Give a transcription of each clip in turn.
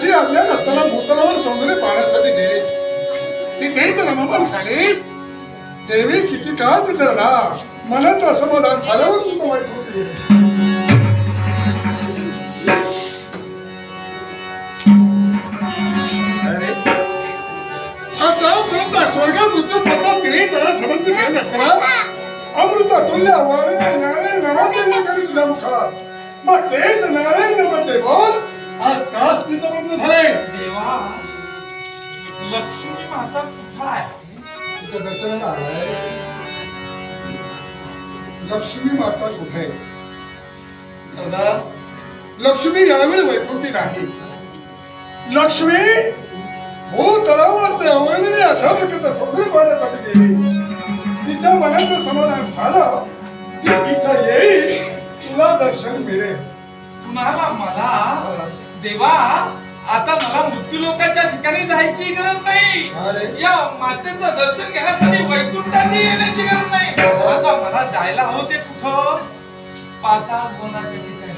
जाताना भूतलावर सौंदर्य पाहण्यासाठी गेलीस. तिथेच रममान झालीस. देवी किती काळ तिथे राहा मनाचं असमाधान झाल्यावर तुला वाईट होती. स्वर्गात उतरून पता तिने त्याला ठरवून केलं असताना अमृत तुल्य वाळे नारायण नावाचे करी तुझ्या मुखात मग तेच नारायण नावाचे बोल आज का स्थितपर्यंत झाले देवा लक्ष्मी माता कुठं आहे? तुझ्या दर्शनाला आलाय. लक्ष्मी माता कुठे? सरदार लक्ष्मी यावेळी वैकुंठी नाही. लक्ष्मी भूतलावर ते अवर्णनीय अशा प्रकारचा सौंदर्य पाहण्यासाठी गेली. तिच्या मनाचं समाधान झालं की इथं येईल तुला दर्शन मिळेल. तुम्हाला मला? देवा आता मला मृत्यू लोकांच्या ठिकाणी जायची गरज नाही. या मातेचं दर्शन घेण्यासाठी वैकुंठाची येण्याची गरज नाही. आता मला जायला हवं ते कुठं? पाताळ भवनाच्या ठिकाणी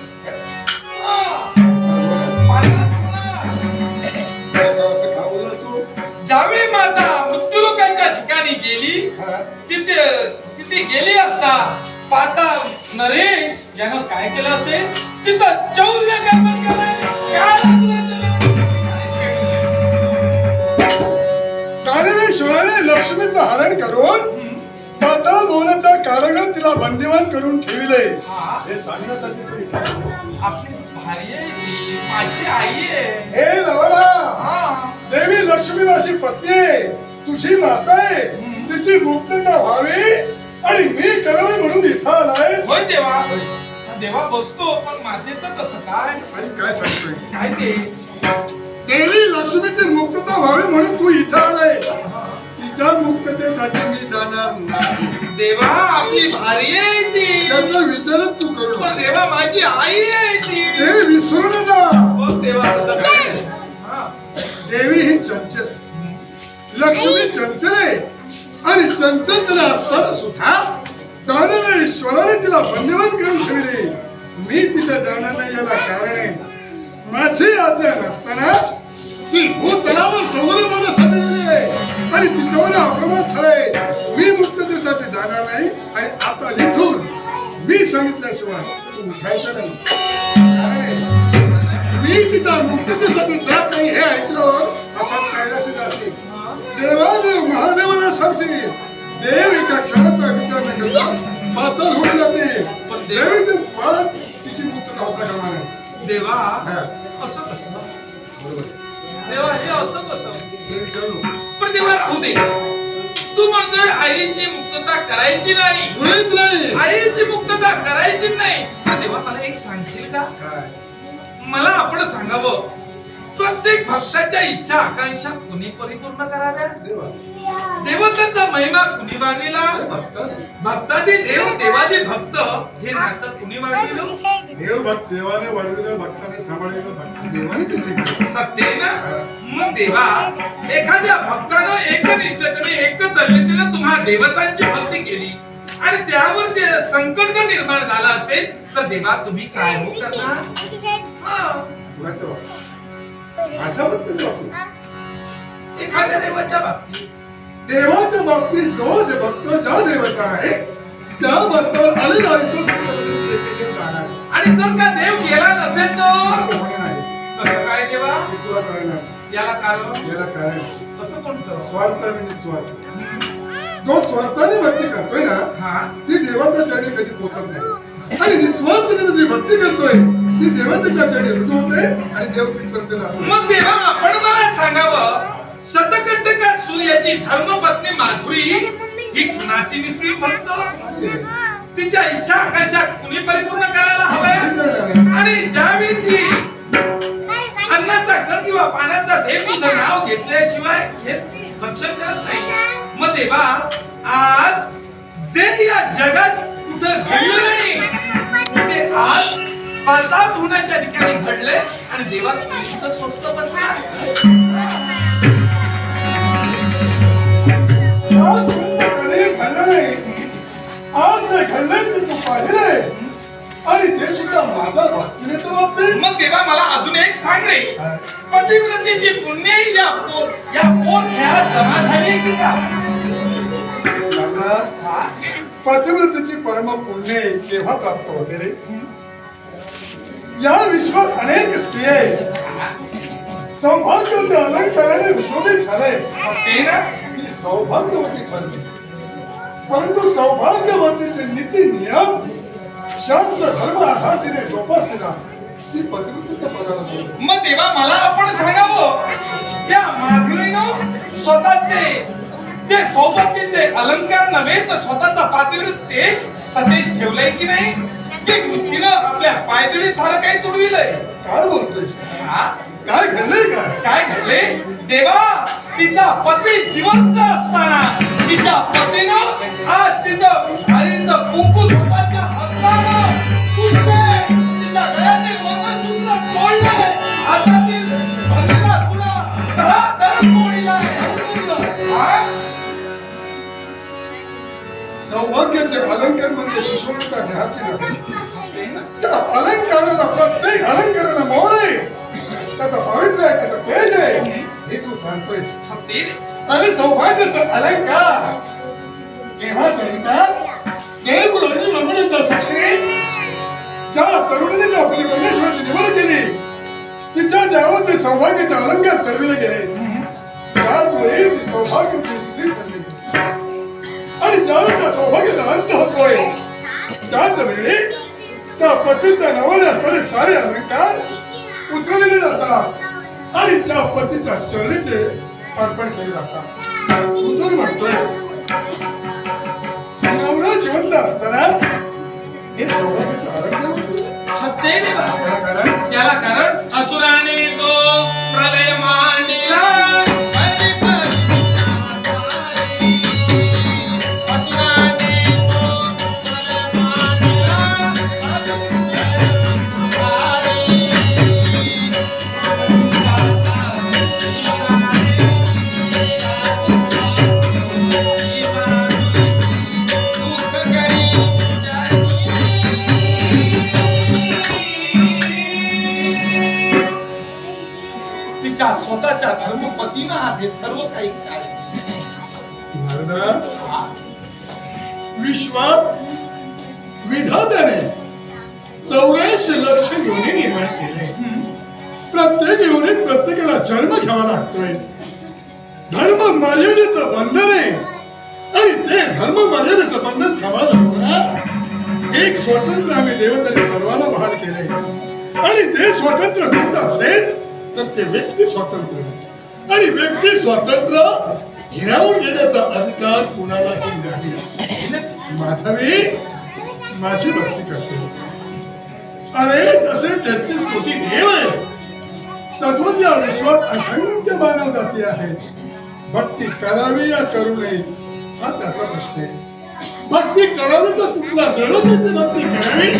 पाताळ ज्यावेळी माता मृत्यू लोकांच्या ठिकाणी गेली? तिथे तिथे गेली असता पाता नरेश यानं काय केलं असेल? तिथं चौर्य कर्म केलंय. काय दानवेश्वराने लक्ष्मीचं हरण करून पाताळ भवनाचा कारागृहात तिला बंदिवान करून ठेवले. हा, सांगण्यासाठी तू इथे आली. आपली भारी आहे ती. माझी आई आहे. लवला देवी लक्ष्मी माझी पत्नी आहे. तुझी माता आहे. तिची मुक्तता व्हावी आणि मी करावी म्हणून इथं आलाय. होय देवा. देवा बसतो पण मातेचं कसं काय? आणि काय सांगतोय? काय ते? देवी लक्ष्मीची मुक्तता व्हावी म्हणून तू इथं आलाय. तिच्या मुक्ततेसाठी मी जाणार नाही. देवा आपली भारी आहे ती. त्याचा विचारच तू करू पण. देवा माझी आई आहे ती. ते विसरू नका. हो देवा तसं काय? हा. देवी ही चंचल. लक्ष्मी चंचल आहे. आणि चंचल तिला असताना सुद्धा दानवेश्वराने तिला बंदिवान करून ठेवले. मी तिथे जाणार नाही याला कारण आहे माझी आज्ञा नसताना ती भूतलावर समोर मला गेली आहे आणि तिच्यावर आक्रमण झालंय. मी मुक्ततेसाठी जाणार नाही आणि आता इथून मी सांगितल्याशिवाय तू उठायचं नाही. मी तिच्या मुक्ततेसाठी जात नाही हे ऐकलं देव एका क्षणाचा विचार न करता. पातळ होऊन जाते. पण देवी ते पण तिची मुक्तता होता कामा नये देवा हा. असं कसं? बरोबर. देवा हे असं कसं? पण देवा राहू दे. तू म्हणतोय आईची मुक्तता करायची नाही. मुळीच नाही. आईची मुक्तता करायची नाही. देवा मला एक सांगशील का? काय? मला आपण सांगावं. प्रत्येक भक्ताच्या इच्छा आकांक्षा कुणी परिपूर्ण कराव्या? देवा. देवतांचा महिमा कुणी वाढविला? भक्त भक्ताचे देव देवाचे भक्त हे नातं कुणी वाढविलं? देव भक्त देवाने वाढविलं भक्ताने सांभाळलेलं भक्त. देवाने त्याची सत्य आहे ना? मग देवा एखाद्या भक्तानं एकनिष्ठतेने एक दलितीनं तुम्हा देवतांची भक्ती केली. आणि त्यावर जे संकट निर्माण झाला असेल तर देवा तुम्ही काय हो करणार? एखाद्या देवाच्या बाबतीत देवाच्या बाबतीत जो जे भक्त ज्या देवता आहे त्या भक्तावर आलेला तो. आणि जर का देव गेला नसेल तर असं. कसं काय देवा तुला कळणार. याला कारण याला कारण कसं कोणतं स्वार्थ निस्वार्थ हम्म. जो स्वार्थाने भक्ती करतोय ना हा ती देवाच्या चरणी कधी पोचत नाही आणि निस्वार्थपणे जी भक्ती करतोय ती देवाच्या चरणी रुजू होते आणि देव तिथपर्यंत जातो. मग देवा आपण मला सांगावं शतकंटका सूर्याची धर्मपत्नी माधुरी ही कुणाची निस्तीम भक्त तिच्या इच्छा आकांक्षा कुणी परिपूर्ण करायला हव्या आणि ज्यावेळी ती अन्नाचा कर किंवा पाण्याचा धे तुझं नाव घेतल्याशिवाय घेत भक्षण करत नाही. मग देवा आज जे या जगात कुठं पाताळ होण्याच्या ठिकाणी घडले आणि देवा तू इथं स्वस्त बसला. आणि ते सुद्धा माझा भक्तीनेच्या बाबतीत मग तेव्हा मला अजून एक सांग रे. पतिव्रतेची पुण्य या या खेळात जमा झाली की का? पतिव्रतेची परम पुण्य केव्हा प्राप्त होते रे? या विश्वात अनेक स्त्री आहेत. सौभाग्यवती अलंकाराने विशोभित झाले. ती सौभाग्यवती ठरली. परंतु सौभाग्यवतीचे नीती नियम शांत धर्म आधार जोपासलेला ती पतिव्रतेच्या पदाला मग तेव्हा मला आपण सांगावं? त्या माधुरीनं स्वतःचे ते सौभाग्य ते अलंकार नव्हे तर स्वतःचा पातिवृत्त ते सतेज ठेवलंय की नाही? जे गोष्टीनं आपल्या पायदळी सारं काही तुडविलंय. काय बोलतोयस? हा? काय घडलंय काय काय घडले देवा तिचा पती जिवंत असताना तिच्या पतीनं आज तिचं हरित कुंकू सुशोभिता देहाची नव्हे ते ना. त्या अलंकाराला प्रत्येक अलंकाराला मोह आहे त्याचा पवित्र आहे त्याचं तेज आहे. हे तू सांगतोय. अरे सौभाग्याचे अलंकार. केव्हा चरितात देवगुरूंनी म्हणून साक्षी. ज्या तरुणीने आपली परमेश्वराची निवड केली तिच्या देवावर ते सौभाग्याचे अलंकार चढविले गेले. ठरली. आणि त्यावेळी त्या सौभाग्याचा अंत होतोय त्याच वेळी त्या पतीच्या नावाने असणारे सारे अलंकार उतरवलेले जातात आणि त्या पतीच्या चरणी ते अर्पण केले जातात उतर म्हणतोय नवरा जिवंत असताना हे सौभाग्याचे अलंकार होते. सत्य रे कारण? तिच्या स्वतःच्या धर्मपतीनं आज हे सर्व काही कार्य विश्वात विधात्याने चौऱ्याऐंशी लक्ष योनी निर्माण केले. प्रत्येक योनीत प्रत्येकाला जन्म घ्यावा लागतोय. धर्म मर्यादेचं बंधन आहे. आणि ते धर्म मर्यादेचं बंधन समाज एक स्वतंत्र आम्ही देवताने सर्वांना बहाल केले आणि ते स्वतंत्र कोणत असेल तर ते व्यक्ती स्वतंत्र आणि व्यक्ती स्वातंत्र्य हिरावून घेण्याचा अधिकार कुणालाही नाही. माधवी माझी भक्ती करते. अरे जसे तेहतीस कोटी देव आहे तद्वत या असंख्य मानव जाती आहे भक्ती करावी या करू नये हा त्याचा प्रश्न आहे. भक्ती करावी तर कुठला देवतेची भक्ती करावी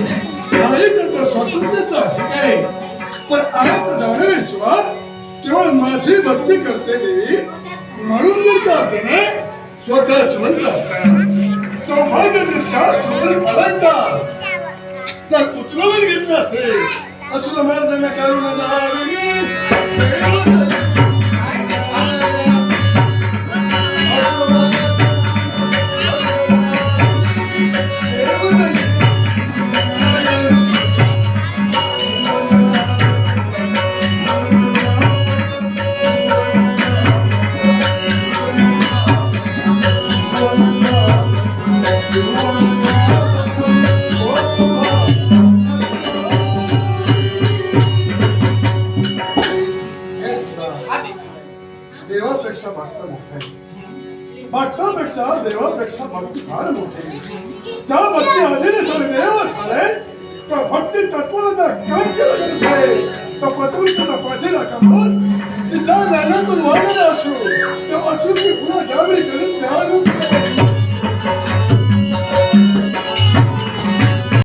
आणि त्याचा स्वातंत्र्याचा अधिकार आहे. पण आज ज्ञानेश्वर केवळ माझी भक्ती करते देवी. म्हणून जर का स्वतः जिवंत असताना सौभाग्याचे सात अलंकार तर घेतलं असेल. असं मार्गाने करून देवापेक्षा देवापेक्षा भक्ती फार मोठी आहे त्या भक्ती आधीने सगळे देव झाले तर भक्ती तत्वता काम केलं गरज आहे तर पतवृत्ताचा पाठीला कमवून तिच्या रानातून वाढलेला असो त्या अश्रूची पुन्हा घ्यावी करून द्यावी